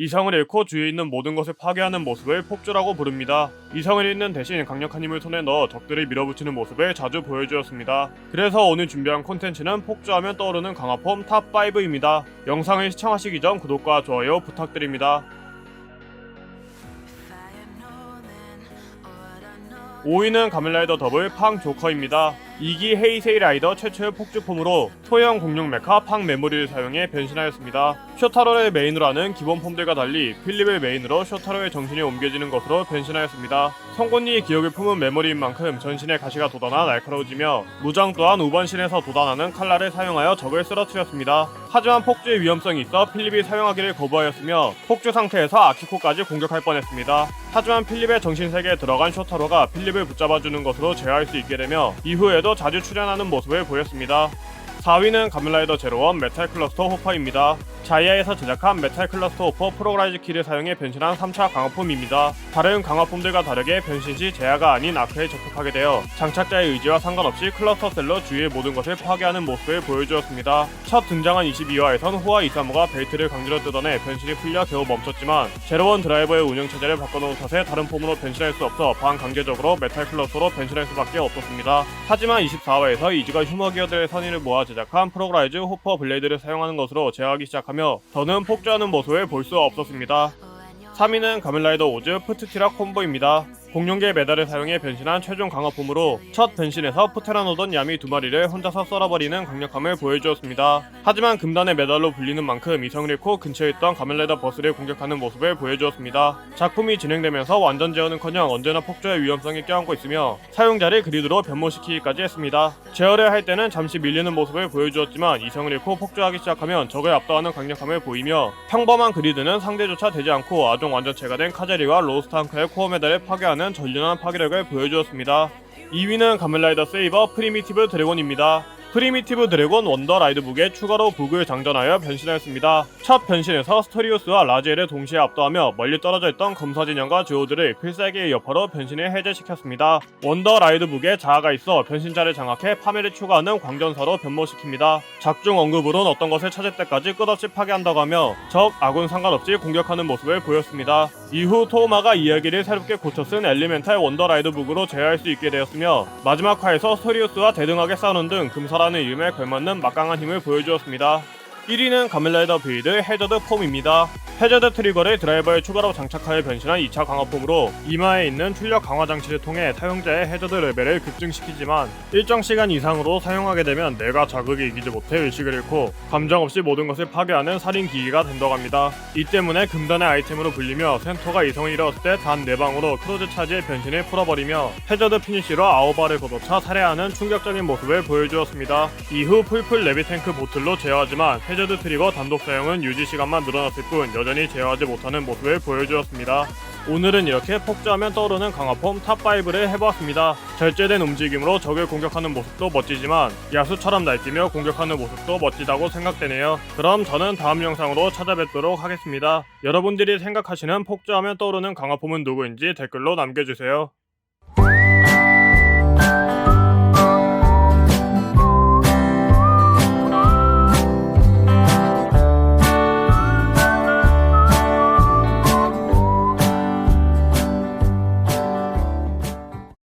이성을 잃고 주위에 있는 모든 것을 파괴하는 모습을 폭주라고 부릅니다. 이성을 잃는 대신 강력한 힘을 손에 넣어 적들을 밀어붙이는 모습을 자주 보여주었습니다. 그래서 오늘 준비한 콘텐츠는 폭주하면 떠오르는 강화폼 탑5입니다. 영상을 시청하시기 전 구독과 좋아요 부탁드립니다. 5위는 가멜라이더 더블 팡 조커입니다. 2기 헤이세이 라이더 최초의 폭주폼으로 소형 공룡 메카 팡 메모리를 사용해 변신하였습니다. 쇼타로를 메인으로 하는 기본 폼들과 달리 필립을 메인으로 쇼타로의 정신이 옮겨지는 것으로 변신하였습니다. 송곳니의 기억을 품은 메모리인 만큼 전신의 가시가 돋아나 날카로워지며 무장 또한 우번신에서 돋아나는 칼날을 사용하여 적을 쓰러뜨렸습니다. 하지만 폭주의 위험성이 있어 필립이 사용하기를 거부하였으며 폭주 상태에서 아키코까지 공격할 뻔했습니다. 하지만 필립의 정신세계에 들어간 쇼타로가 필립을 붙잡아주는 것으로 제어할 수 있게 되며 이후에도 자주 출연하는 모습을 보였습니다. 4위는 가멜라이더 제로원 메탈 클러스터 호퍼입니다. 자이아에서 제작한 메탈 클러스터 호퍼 프로라이즈 키를 사용해 변신한 3차 강화폼입니다. 다른 강화폼들과 다르게 변신 시 제아가 아닌 아크에 접촉하게 되어 장착자의 의지와 상관없이 클러스터 셀러 주위의 모든 것을 파괴하는 모습을 보여주었습니다. 첫 등장한 22화에선 호와 이사무가 벨트를 강제로 뜯어내 변신이 풀려 겨우 멈췄지만 제로원 드라이버의 운영 체제를 바꿔놓은 탓에 다른 폼으로 변신할 수 없어 반강제적으로 메탈 클러스터로 변신할 수밖에 없었습니다. 하지만 24화에서 이즈가 휴머 기어들의 선의를 모아 제작한 프로라이즈 호퍼 블레이드를 사용하는 것으로 제어하기 시작하며 더는 폭주하는 모습을 볼 수 없었습니다. 3위는 가멜라이더 오즈 프트티라 콤보입니다. 공룡계 메달을 사용해 변신한 최종 강화폼으로 첫 변신에서 푸테라노던 야미 두 마리를 혼자서 썰어버리는 강력함을 보여주었습니다. 하지만 금단의 메달로 불리는 만큼 이성을 잃고 근처에 있던 가멜라이더 버스를 공격하는 모습을 보여주었습니다. 작품이 진행되면서 완전 제어는커녕 언제나 폭주의 위험성이 껴안고 있으며 사용자를 그리드로 변모시키기까지 했습니다. 제어를 할 때는 잠시 밀리는 모습을 보여주었지만 이성을 잃고 폭주하기 시작하면 적을 압도하는 강력함을 보이며 평범한 그리드는 상대조차 되지 않고 아종 완전체가 된 카제리와 로스트앙크의 코어 메달을 파괴하는 전륜한 파괴력을 보여주었습니다. 2위는 가멜라이더 세이버 프리미티브 드래곤입니다. 프리미티브 드래곤 원더 라이드북에 추가로 북을 장전하여 변신하였습니다. 첫 변신에서 스토리우스와 라지엘을 동시에 압도하며 멀리 떨어져 있던 검사 진영과 듀오들을 필살기의 여파로 변신을 해제시켰습니다. 원더 라이드북에 자아가 있어 변신자를 장악해 파멸을 추가하는 광전사로 변모시킵니다. 작중 언급으론 어떤 것을 찾을 때까지 끝없이 파괴한다고 하며 적, 아군 상관없이 공격하는 모습을 보였습니다. 이후 토우마가 이야기를 새롭게 고쳐 쓴 엘리멘탈 원더 라이드 북으로 제어할 수 있게 되었으며 마지막 화에서 스토리우스와 대등하게 싸우는 등 금사라는 이름에 걸맞는 막강한 힘을 보여주었습니다. 1위는 가멜라이더 빌드 해저드 폼입니다. 해저드 트리거를 드라이버에 추가로 장착하여 변신한 2차 강화폼으로 이마에 있는 출력 강화 장치를 통해 사용자의 해저드 레벨을 급증시키지만 일정 시간 이상으로 사용하게 되면 내가 자극을 이기지 못해 의식을 잃고 감정 없이 모든 것을 파괴하는 살인 기기가 된다고 합니다. 이 때문에 금단의 아이템으로 불리며 센터가 이성을 잃었을 때 단 4방으로 크로즈 차지의 변신을 풀어버리며 해저드 피니쉬로 아오바를 걷어차 살해하는 충격적인 모습을 보여주었습니다. 이후 풀풀 레비탱크 보틀로 제어하지만 해저드 트리거 단독 사용은 유지 시간만 늘어났을 뿐 여전히 제어하지 못하는 모습을 보여주었습니다. 오늘은 이렇게 폭주하면 떠오르는 강화폼 탑5를 해보았습니다. 절제된 움직임으로 적을 공격하는 모습도 멋지지만 야수처럼 날뛰며 공격하는 모습도 멋지다고 생각되네요. 그럼 저는 다음 영상으로 찾아뵙도록 하겠습니다. 여러분들이 생각하시는 폭주하면 떠오르는 강화폼은 누구인지 댓글로 남겨주세요.